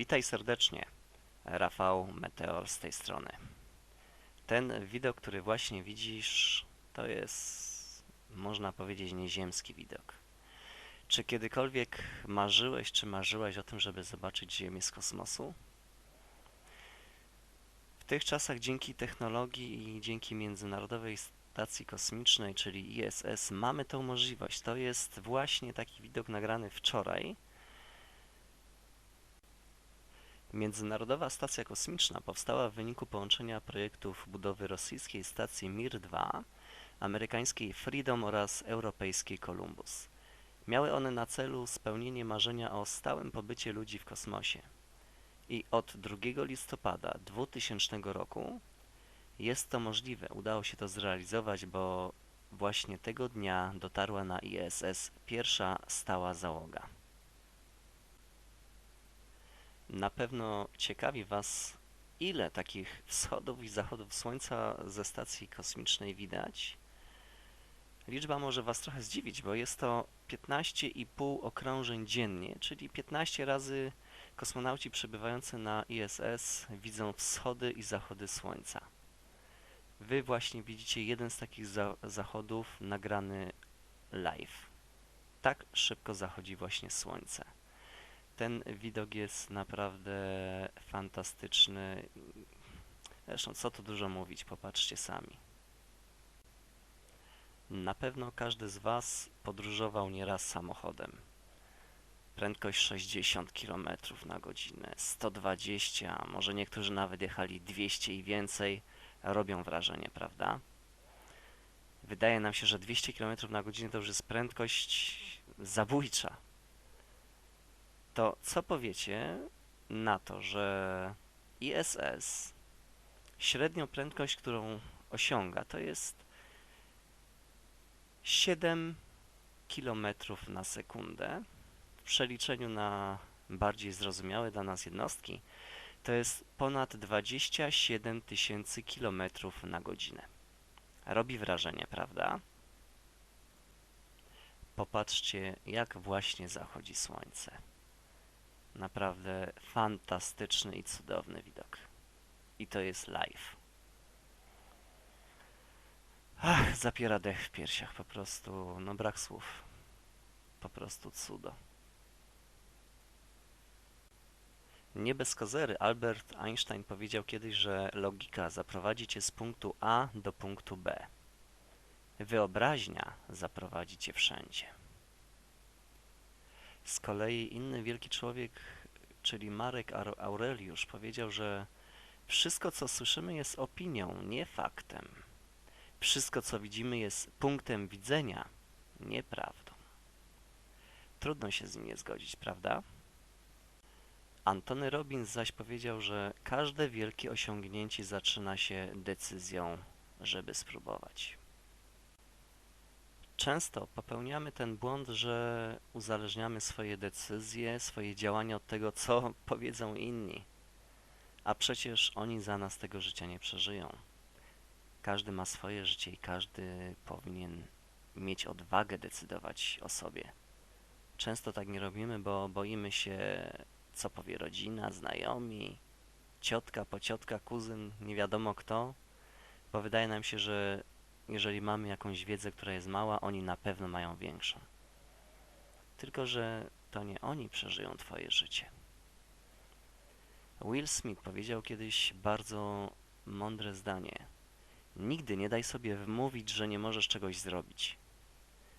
Witaj serdecznie. Rafał Meteor z tej strony. Ten widok, który właśnie widzisz, to jest, można powiedzieć, nieziemski widok. Czy kiedykolwiek marzyłeś, czy marzyłaś o tym, żeby zobaczyć Ziemię z kosmosu? W tych czasach dzięki technologii i dzięki Międzynarodowej Stacji Kosmicznej, czyli ISS, mamy tą możliwość. To jest właśnie taki widok nagrany wczoraj. Międzynarodowa Stacja Kosmiczna powstała w wyniku połączenia projektów budowy rosyjskiej stacji Mir-2, amerykańskiej Freedom oraz europejskiej Columbus. Miały one na celu spełnienie marzenia o stałym pobycie ludzi w kosmosie. I od 2 listopada 2000 roku jest to możliwe. Udało się to zrealizować, bo właśnie tego dnia dotarła na ISS pierwsza stała załoga. Na pewno ciekawi Was, ile takich wschodów i zachodów Słońca ze stacji kosmicznej widać. Liczba może Was trochę zdziwić, bo jest to 15,5 okrążeń dziennie, czyli 15 razy kosmonauci przebywający na ISS widzą wschody i zachody Słońca. Wy właśnie widzicie jeden z takich za zachodów nagrany live. Tak szybko zachodzi właśnie Słońce. Ten widok jest naprawdę fantastyczny. Zresztą, co tu dużo mówić, popatrzcie sami. Na pewno każdy z Was podróżował nieraz samochodem. Prędkość 60 km na godzinę, 120, a może niektórzy nawet jechali 200 i więcej, robią wrażenie, prawda? Wydaje nam się, że 200 km na godzinę to już jest prędkość zabójcza. To co powiecie na to, że ISS średnią prędkość, którą osiąga, to jest 7 km na sekundę. W przeliczeniu na bardziej zrozumiałe dla nas jednostki, to jest ponad 27 tysięcy km na godzinę. Robi wrażenie, prawda? Popatrzcie, jak właśnie zachodzi słońce. Naprawdę fantastyczny i cudowny widok. I to jest live. Ach, zapiera dech w piersiach, po prostu, no brak słów. Po prostu cudo. Nie bez kozery Albert Einstein powiedział kiedyś, że logika zaprowadzi cię z punktu A do punktu B. Wyobraźnia zaprowadzi cię wszędzie. Z kolei inny wielki człowiek, czyli Marek Aureliusz, powiedział, że wszystko, co słyszymy, jest opinią, nie faktem. Wszystko, co widzimy, jest punktem widzenia, nie prawdą. Trudno się z nim nie zgodzić, prawda? Antony Robbins zaś powiedział, że każde wielkie osiągnięcie zaczyna się decyzją, żeby spróbować. Często popełniamy ten błąd, że uzależniamy swoje decyzje, swoje działania od tego, co powiedzą inni, a przecież oni za nas tego życia nie przeżyją. Każdy ma swoje życie i każdy powinien mieć odwagę decydować o sobie. Często tak nie robimy, bo boimy się, co powie rodzina, znajomi, ciotka, pociotka, kuzyn, nie wiadomo kto, bo wydaje nam się, że jeżeli mamy jakąś wiedzę, która jest mała, oni na pewno mają większą. Tylko, że to nie oni przeżyją Twoje życie. Will Smith powiedział kiedyś bardzo mądre zdanie. Nigdy nie daj sobie wmówić, że nie możesz czegoś zrobić.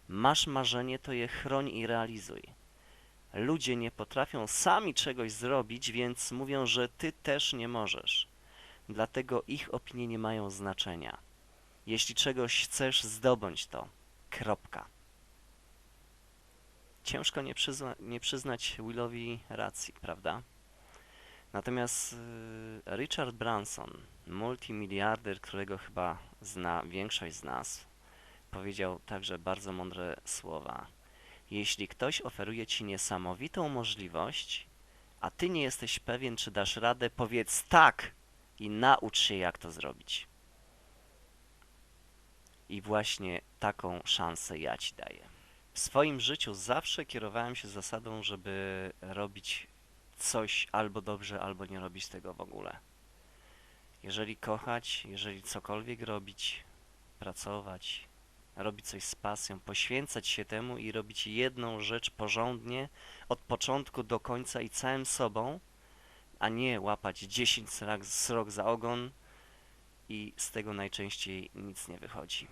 Masz marzenie, to je chroń i realizuj. Ludzie nie potrafią sami czegoś zrobić, więc mówią, że ty też nie możesz. Dlatego ich opinie nie mają znaczenia. Jeśli czegoś chcesz, zdobądź to. Kropka. Ciężko nie, przyzna nie przyznać Willowi racji, prawda? Natomiast y, Richard Branson, multimiliarder, którego chyba zna większość z nas, powiedział także bardzo mądre słowa. Jeśli ktoś oferuje ci niesamowitą możliwość, a ty nie jesteś pewien, czy dasz radę, powiedz tak i naucz się, jak to zrobić. I właśnie taką szansę ja ci daję. W swoim życiu zawsze kierowałem się zasadą, żeby robić coś albo dobrze, albo nie robić tego w ogóle. Jeżeli kochać, jeżeli cokolwiek robić, pracować, robić coś z pasją, poświęcać się temu i robić jedną rzecz porządnie, od początku do końca i całym sobą, a nie łapać 10 srok, za ogon i z tego najczęściej nic nie wychodzi.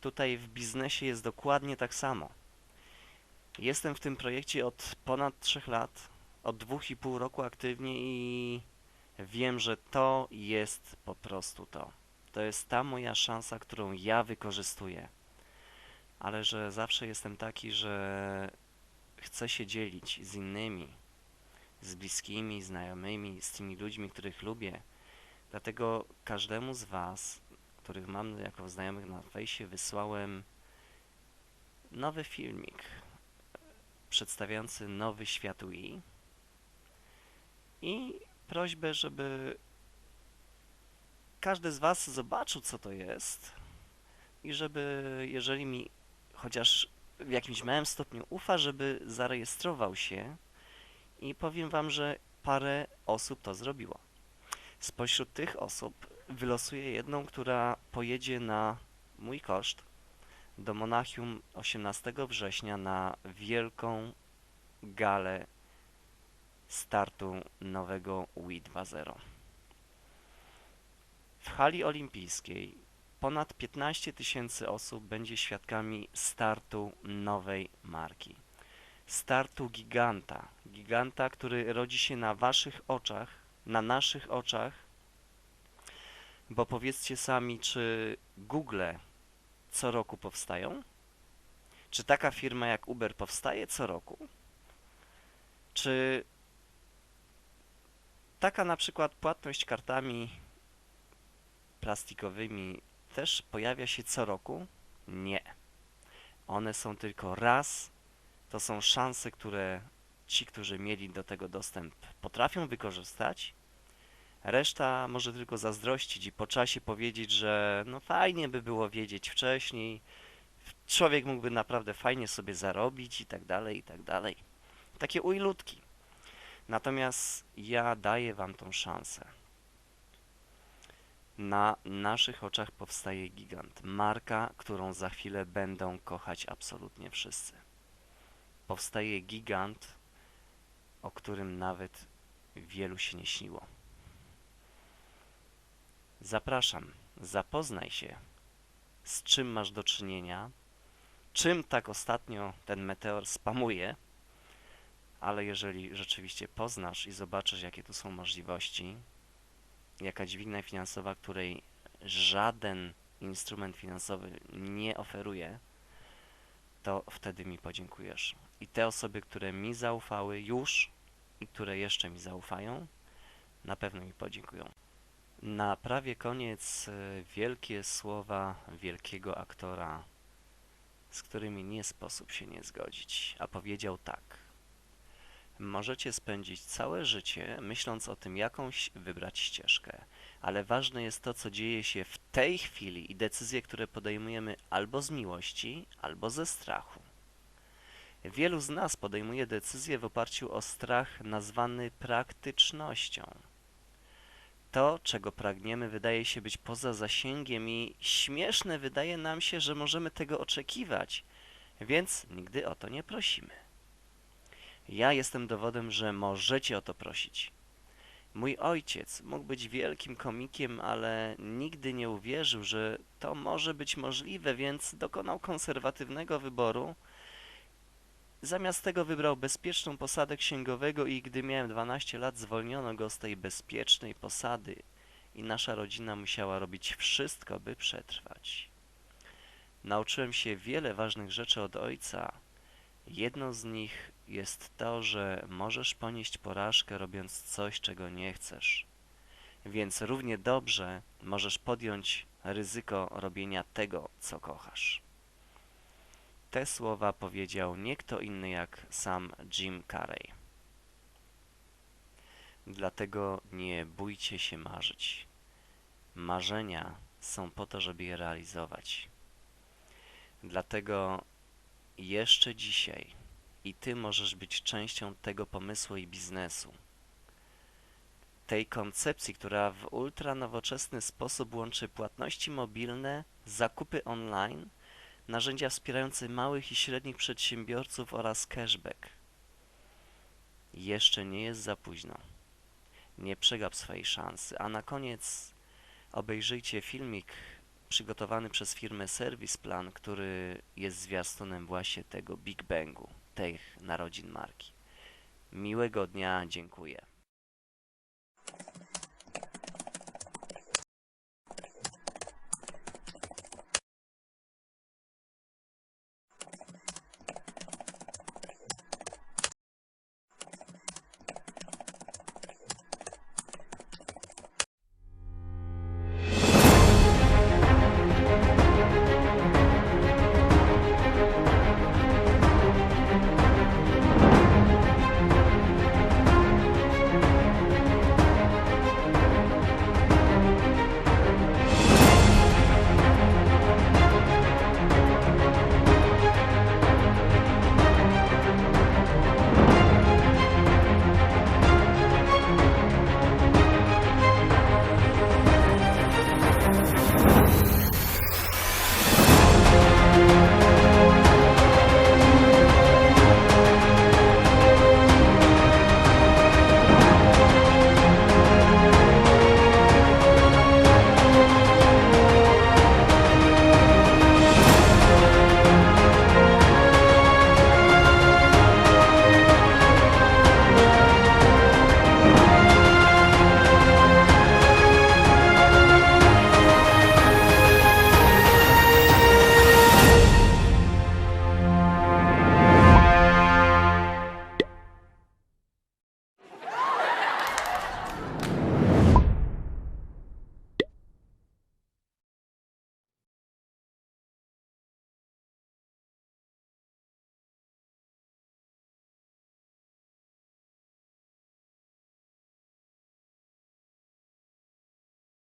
Tutaj w biznesie jest dokładnie tak samo. Jestem w tym projekcie od ponad 3 lat, od 2,5 roku aktywnie i wiem, że to jest po prostu to. To jest ta moja szansa, którą ja wykorzystuję. Ale że zawsze jestem taki, że chcę się dzielić z innymi, z bliskimi, znajomymi, z tymi ludźmi, których lubię. Dlatego każdemu z Was, których mam jako znajomych na fejsie, wysłałem nowy filmik przedstawiający nowy świat Wii i prośbę, żeby każdy z Was zobaczył, co to jest i żeby, jeżeli mi chociaż w jakimś małym stopniu ufa, żeby zarejestrował się i powiem Wam, że parę osób to zrobiło. Spośród tych osób wylosuję jedną, która pojedzie na mój koszt do Monachium 18 września na wielką galę startu nowego Wii 2.0. W hali olimpijskiej ponad 15 tysięcy osób będzie świadkami startu nowej marki. Startu giganta. Giganta, który rodzi się na waszych oczach, na naszych oczach. Bo powiedzcie sami, czy Google co roku powstają? Czy taka firma jak Uber powstaje co roku? Czy taka na przykład płatność kartami plastikowymi też pojawia się co roku? Nie. One są tylko raz. To są szanse, które ci, którzy mieli do tego dostęp, potrafią wykorzystać. Reszta może tylko zazdrościć i po czasie powiedzieć, że no fajnie by było wiedzieć wcześniej, człowiek mógłby naprawdę fajnie sobie zarobić i tak dalej, i tak dalej. Takie ujlutki. Natomiast ja daję wam tą szansę. Na naszych oczach powstaje gigant. Marka, którą za chwilę będą kochać absolutnie wszyscy. Powstaje gigant, o którym nawet wielu się nie śniło. Zapraszam, zapoznaj się, z czym masz do czynienia, czym tak ostatnio ten meteor spamuje, ale jeżeli rzeczywiście poznasz i zobaczysz, jakie tu są możliwości, jaka dźwignia finansowa, której żaden instrument finansowy nie oferuje, to wtedy mi podziękujesz. I te osoby, które mi zaufały już które jeszcze mi zaufają, na pewno mi podziękują. Na prawie koniec e, wielkie słowa wielkiego aktora, z którymi nie sposób się nie zgodzić, a powiedział tak. Możecie spędzić całe życie myśląc o tym, jakąś wybrać ścieżkę, ale ważne jest to, co dzieje się w tej chwili i decyzje, które podejmujemy albo z miłości, albo ze strachu. Wielu z nas podejmuje decyzje w oparciu o strach nazwany praktycznością. To, czego pragniemy, wydaje się być poza zasięgiem i śmieszne wydaje nam się, że możemy tego oczekiwać, więc nigdy o to nie prosimy. Ja jestem dowodem, że możecie o to prosić. Mój ojciec mógł być wielkim komikiem, ale nigdy nie uwierzył, że to może być możliwe, więc dokonał konserwatywnego wyboru. Zamiast tego wybrał bezpieczną posadę księgowego i gdy miałem 12 lat zwolniono go z tej bezpiecznej posady i nasza rodzina musiała robić wszystko, by przetrwać. Nauczyłem się wiele ważnych rzeczy od ojca. Jedną z nich jest to, że możesz ponieść porażkę robiąc coś, czego nie chcesz. Więc równie dobrze możesz podjąć ryzyko robienia tego, co kochasz. Te słowa powiedział nie kto inny jak sam Jim Carrey. Dlatego nie bójcie się marzyć. Marzenia są po to, żeby je realizować. Dlatego jeszcze dzisiaj i ty możesz być częścią tego pomysłu i biznesu. Tej koncepcji, która w ultranowoczesny sposób łączy płatności mobilne, zakupy online, narzędzia wspierające małych i średnich przedsiębiorców oraz cashback. Jeszcze nie jest za późno. Nie przegap swojej szansy. A na koniec obejrzyjcie filmik przygotowany przez firmę Service Plan, który jest zwiastunem właśnie tego Big Bangu, tych narodzin marki. Miłego dnia, dziękuję.